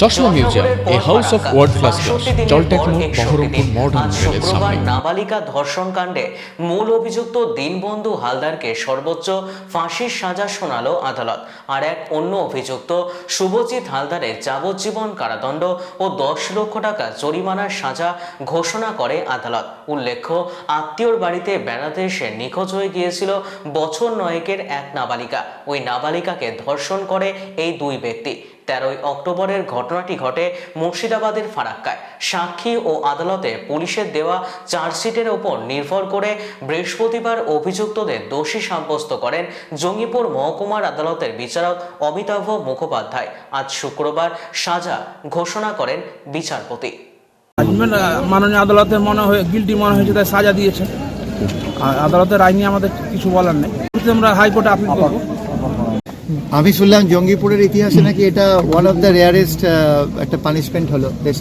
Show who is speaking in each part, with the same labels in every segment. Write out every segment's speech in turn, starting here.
Speaker 1: চশমা museum A house of world class মোড় Berhampore modern রেলের সামনে।
Speaker 2: নাবালিকা ধর্ষণ কাণ্ডে মূল অভিযুক্ত দীনবন্ধু হালদারকে সর্বোচ্চ ফাঁসির সাজা শোনালো আদালত। আর এক অন্য অভিযুক্ত শুভজিৎ হালদারের যাবজ্জীবন কারাদণ্ড ও দশ লক্ষ টাকা জরিমানার সাজা ঘোষণা করে আদালত। উল্লেখ্য আত্মীয়র বাড়িতে বেড়াতে এসে নিখোঁজ হয়ে গিয়েছিল বছর নয়েকের এক নাবালিকা। ওই নাবালিকাকে ধর্ষণ করে এই দুই ব্যক্তি। তেরোই অক্টোবরের ঘটনাটি ঘটে মুর্শিদাবাদের ফারাক্কায়। সাক্ষী ও আদালতে পুলিশের দেওয়া চার্জশিটের ওপর নির্ভর করে বৃহস্পতিবার অভিযুক্তদের দোষী সাব্যস্ত করেন জঙ্গিপুর মহকুমার আদালতের বিচারক অমিতাভ মুখোপাধ্যায়। আজ শুক্রবার সাজা ঘোষণা করেন বিচারপতি।
Speaker 3: মাননীয় আদালতে মনে হয়ে গিলটি মনে হয়েছে, তাই সাজা দিয়েছে। আদালতের নিয়ে আমাদের কিছু বলার নেই। আমরা হাইকোর্টে আপিল করব।
Speaker 4: আমি শুনলাম জঙ্গিপুরের ইতিহাসে নাকি এটা ওয়ান অফ দ্য রেয়ারেস্ট একটা পানিশমেন্ট হলো ডেথ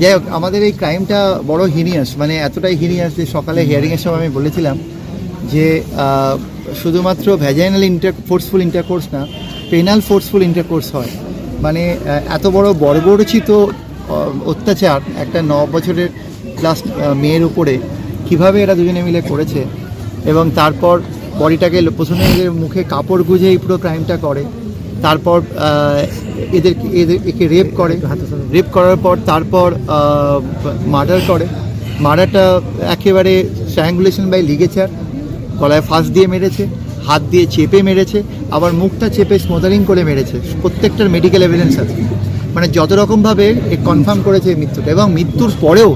Speaker 4: যাই হোক, আমাদের এই ক্রাইমটা বড় হিনিয়াস মানে এতটাই হিনিয়াস যে সকালে হিয়ারিংয়ের সময় আমি বলেছিলাম যে শুধুমাত্র ভ্যাজাইনাল ইন্টার ফোর্সফুল ইন্টারকোর্স না পেনাল ফোর্সফুল ইন্টারকোর্স হয়। মানে এত বড় বর্বরচিত অত্যাচার একটা ন বছরের ক্লাস মেয়ের উপরে কীভাবে এরা দুজনে মিলে করেছে এবং তারপর বডিটাকে প্রথমে এদের মুখে কাপড় গুঁজে এই পুরো ক্রাইমটা করে। তারপর এদের এদের, একে রেপ করে। রেপ করার পর তারপর মার্ডার করে। মার্ডারটা একেবারে স্ট্র্যাঙ্গুলেশন বাই লিগেচার গলায় ফাঁস দিয়ে মেরেছে, হাত দিয়ে চেপে মেরেছে, আবার মুখটা চেপে স্মোদারিং করে মেরেছে। প্রত্যেকটার মেডিকেল এভিডেন্স আছে। মানে যত রকমভাবে এ কনফার্ম করেছে মৃত্যুটা। এবং মৃত্যুর পরেও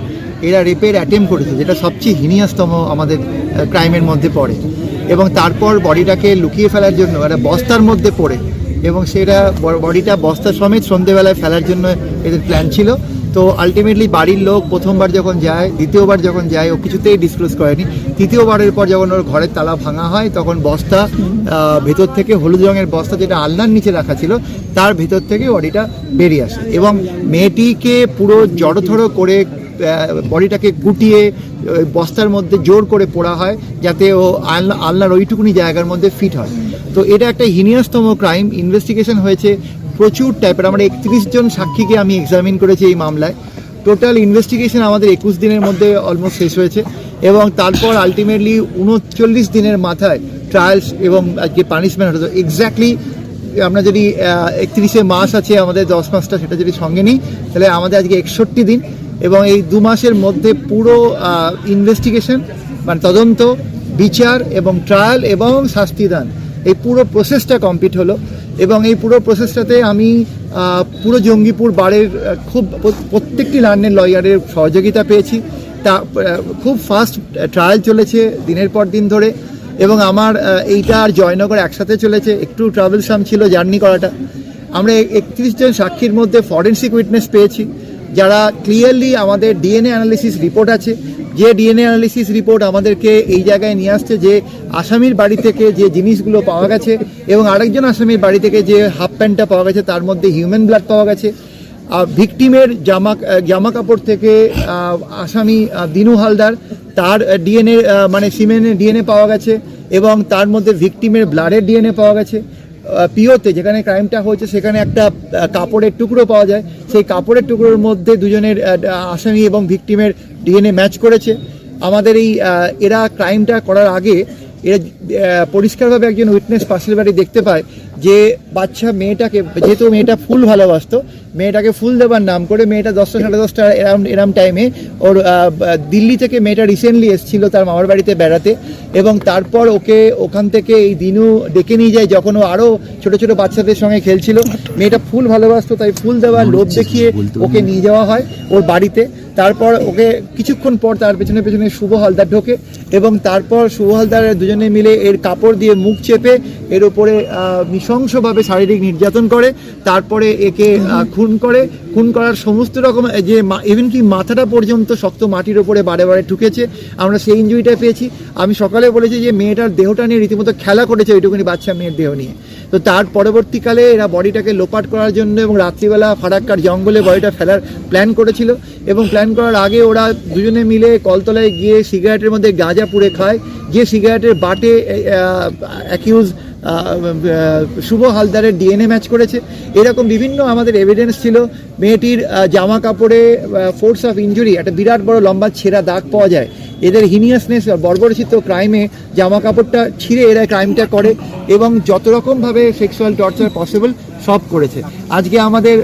Speaker 4: এরা রেপের অ্যাটেম্প করেছে, যেটা সবচেয়ে হিনিয়াসতম আমাদের ক্রাইমের মধ্যে পড়ে। এবং তারপর বডিটাকে লুকিয়ে ফেলার জন্য একটা বস্তার মধ্যে পড়ে, এবং সেটা বডিটা বস্তা সমেত সন্ধেবেলায় ফেলার জন্য এদের প্ল্যান ছিল। তো আলটিমেটলি বাড়ির লোক প্রথমবার যখন যায়, দ্বিতীয়বার যখন যায়, ও কিছুতেই ডিসক্লোজ করেনি। তৃতীয়বারের পর যখন ওর ঘরের তালা ভাঙা হয়, তখন বস্তা ভেতর থেকে হলুদ রঙের বস্তা যেটা আলনার নিচে রাখা ছিল, তার ভেতর থেকে বডিটা বেরিয়ে আসে। এবং মেয়েটিকে পুরো জড়থড়ো করে বডিটাকে গুটিয়ে, ওই বস্তার মধ্যে জোর করে পোড়া হয় যাতে ও আলনা, আলনার ওইটুকুনি জায়গার মধ্যে ফিট হয়। তো এটা একটা হিনিয়াসতম ক্রাইম। ইনভেস্টিগেশন হয়েছে প্রচুর টাইপের আমরা একত্রিশ জন সাক্ষীকে আমি এক্সামিন করেছি এই মামলায়। টোটাল ইনভেস্টিগেশন আমাদের একুশ দিনের মধ্যে অলমোস্ট শেষ হয়েছে এবং তারপর আলটিমেটলি উনচল্লিশ দিনের মাথায় ট্রায়ালস এবং আজকে পানিশমেন্ট হতো। এক্স্যাক্টলি আমরা যদি একত্রিশে মাস আছে, আমাদের দশ মাসটা সেটা যদি সঙ্গে নিই, তাহলে আমাদের আজকে একষট্টি দিন। এবং এই দু মাসের মধ্যে পুরো ইনভেস্টিগেশন মানে তদন্ত, বিচার এবং ট্রায়াল এবং শাস্তিদান এই পুরো প্রসেসটা কমপ্লিট হলো এবং এই পুরো প্রসেসটাতে আমি পুরো জঙ্গিপুর বারের খুব প্রত্যেকটি লার্নের লয়ারের সহযোগিতা পেয়েছি। তা খুব ফাস্ট ট্রায়াল চলেছে দিনের পর দিন ধরে এবং আমার এইটা আর জয়নগর একসাথে চলেছে। একটু ট্রাভেলসাম ছিল জার্নি করাটা। আমরা একত্রিশ জন সাক্ষীর মধ্যে ফরেন্সিক উইটনেস পেয়েছি। যারা ক্লিয়ারলি আমাদের ডিএনএ অ্যানালিসিস রিপোর্ট আছে, যে ডিএনএ অ্যানালিসিস রিপোর্ট আমাদেরকে এই জায়গায় নিয়ে আসছে যে আসামির বাড়ি থেকে যে জিনিসগুলো পাওয়া গেছে এবং আরেকজন আসামির বাড়ি থেকে যে হাফ প্যান্টটা পাওয়া গেছে, তার মধ্যে হিউম্যান ব্লাড পাওয়া গেছে। ভিকটিমের জামা জামা কাপড় থেকে আসামি দিনু হালদার, তার ডিএনএ মানে সিমেনের ডিএনএ পাওয়া গেছে এবং তার মধ্যে ভিকটিমের ব্লাডের ডিএনএ পাওয়া গেছে। পিওতে, যেখানে ক্রাইমটা হয়েছে, সেখানে একটা কাপড়ের টুকরো পাওয়া যায়। সেই কাপড়ের টুকরোর মধ্যে দুজনের আসামি এবং ভিকটিমের ডিএনএ ম্যাচ করেছে। আমাদের এই এরা ক্রাইমটা করার আগে, এরা পরিষ্কারভাবে একজন উইটনেস পাশের বাড়ি দেখতে পায়। যে বাচ্চা মেয়েটাকে যেহেতু মেয়েটা ফুল ভালোবাসতো মেয়েটাকে ফুল দেবার নাম করে মেয়েটা দশটা সাড়ে দশটা এরাম এরাম টাইমে ওর দিল্লি থেকে মেয়েটা রিসেন্টলি এসেছিল তার মামার বাড়িতে বেড়াতে এবং তারপর ওকে ওখান থেকে এই দিনু ডেকে নিয়ে যায় যখন ও আরও ছোট ছোট বাচ্চাদের সঙ্গে খেলছিল। মেয়েটা ফুল ভালোবাসতো তাই ফুল দেওয়ার লোভ দেখিয়ে ওকে নিয়ে যাওয়া হয় ওর বাড়িতে। তারপর ওকে কিছুক্ষণ পর তার পেছনে পেছনে শুভ হালদার ঢোকে এবং তারপর শুভ হালদার দুজনে মিলে এর কাপড় দিয়ে মুখ চেপে এর আহ, নৃশংসভাবে শারীরিক নির্যাতন করে তারপরে একে খুন করে। খুন করার সমস্ত রকম যে ইভেন কি মাথাটা পর্যন্ত শক্ত মাটির ওপরে বারে বারে ঠুকেছে আমরা সেই ইঞ্জুরিটা পেয়েছি। আমি সকালে বলেছি যে মেয়েটার দেহটা নিয়ে রীতিমতো খেলা করেছে ওইটুকুনি বাচ্চা মেয়ের দেহ নিয়ে। তো তার পরবর্তীকালে এরা বডিটাকে লোপাট করার জন্য এবং রাত্রিবেলা ফারাক্কার জঙ্গলে বডিটা ফেলার প্ল্যান করেছিল। এবং প্ল্যান করার আগে ওরা দুজনে মিলে কলতলায় গিয়ে সিগারেটের মধ্যে গাঁজা পুড়ে খায়। যে সিগারেটের বাটে অ্যাকিউজ শুভ হালদারের ডিএনএ ম্যাচ করেছে। এরকম বিভিন্ন আমাদের এভিডেন্স ছিল। মেয়েটির জামা কাপড়ে ফোর্স অফ ইঞ্জুরি একটা বিরাট বড় লম্বা ছেঁড়া দাগ পাওয়া যায়। এদের হিনিয়াসনেস বর্বরচিত ক্রাইমে জামা কাপড়টা ছিঁড়ে এরা ক্রাইমটা করে এবং যত রকমভাবে সেক্সুয়াল টর্চার পসিবল সব করেছে। আজকে আমাদের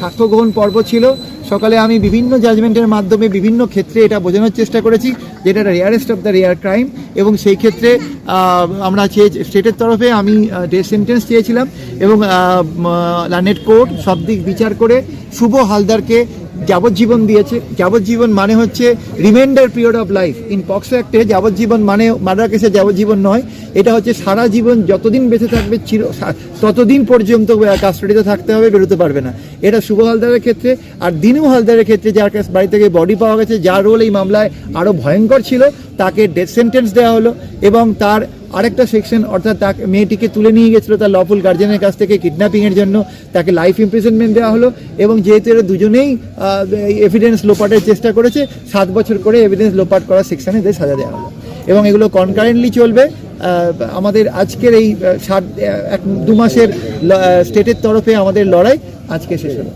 Speaker 4: সাক্ষ্য গ্রহণ পর্ব ছিল। সকালে আমি বিভিন্ন জাজমেন্টের মাধ্যমে বিভিন্ন ক্ষেত্রে এটা বোঝানোর চেষ্টা করেছি, যেটা rarest of the rare crime এবং সেই ক্ষেত্রে আমরা চেয়ে স্টেটের তরফে আমি ডে সেন্টেন্স চেয়েছিলাম এবং লানেট কোর্ট সব দিক বিচার করে শুভ হালদারকে যাবজ্জীবন দিয়েছে। যাবজ্জীবন মানে হচ্ছে remainder period of life in POCSO অ্যাক্টে যাবজ্জীবন মানে মার্ডার কেসে যাবজ্জীবন নয়। এটা হচ্ছে সারা জীবন যতদিন বেঁচে থাকবে চির, ততদিন পর্যন্ত কাস্টাডিতে থাকতে হবে, বেরোতে পারবে না। এটা শুভ হালদারের ক্ষেত্রে আর দিনু হালদারের ক্ষেত্রে যার কাছে বাড়ি থেকে বডি পাওয়া গেছে, যার রোল এই মামলায় আরও ভয়ঙ্কর ছিল, তাকে ডেথ সেন্টেন্স দেওয়া হলো এবং তার আরেকটা সেকশন অর্থাৎ তাকে, মেয়েটিকে তুলে নিয়ে গেছিল তার লফুল গার্জেনের কাছ থেকে কিডন্যাপিংয়ের জন্য। তাকে লাইফ ইমপ্রিজনমেন্ট দেওয়া হলো এবং যেহেতু এরা দুজনেই এভিডেন্স লোপাটের চেষ্টা করেছে, সাত বছর করে এভিডেন্স লোপাট করার সেকশনে এদের সাজা দেওয়া হলো। এবং এগুলো কনকারেন্টলি চলবে। আমাদের আজকের এই সাত, এক, দু মাসের স্টেটের তরফে আমাদের লড়াই আজকে শেষ হলো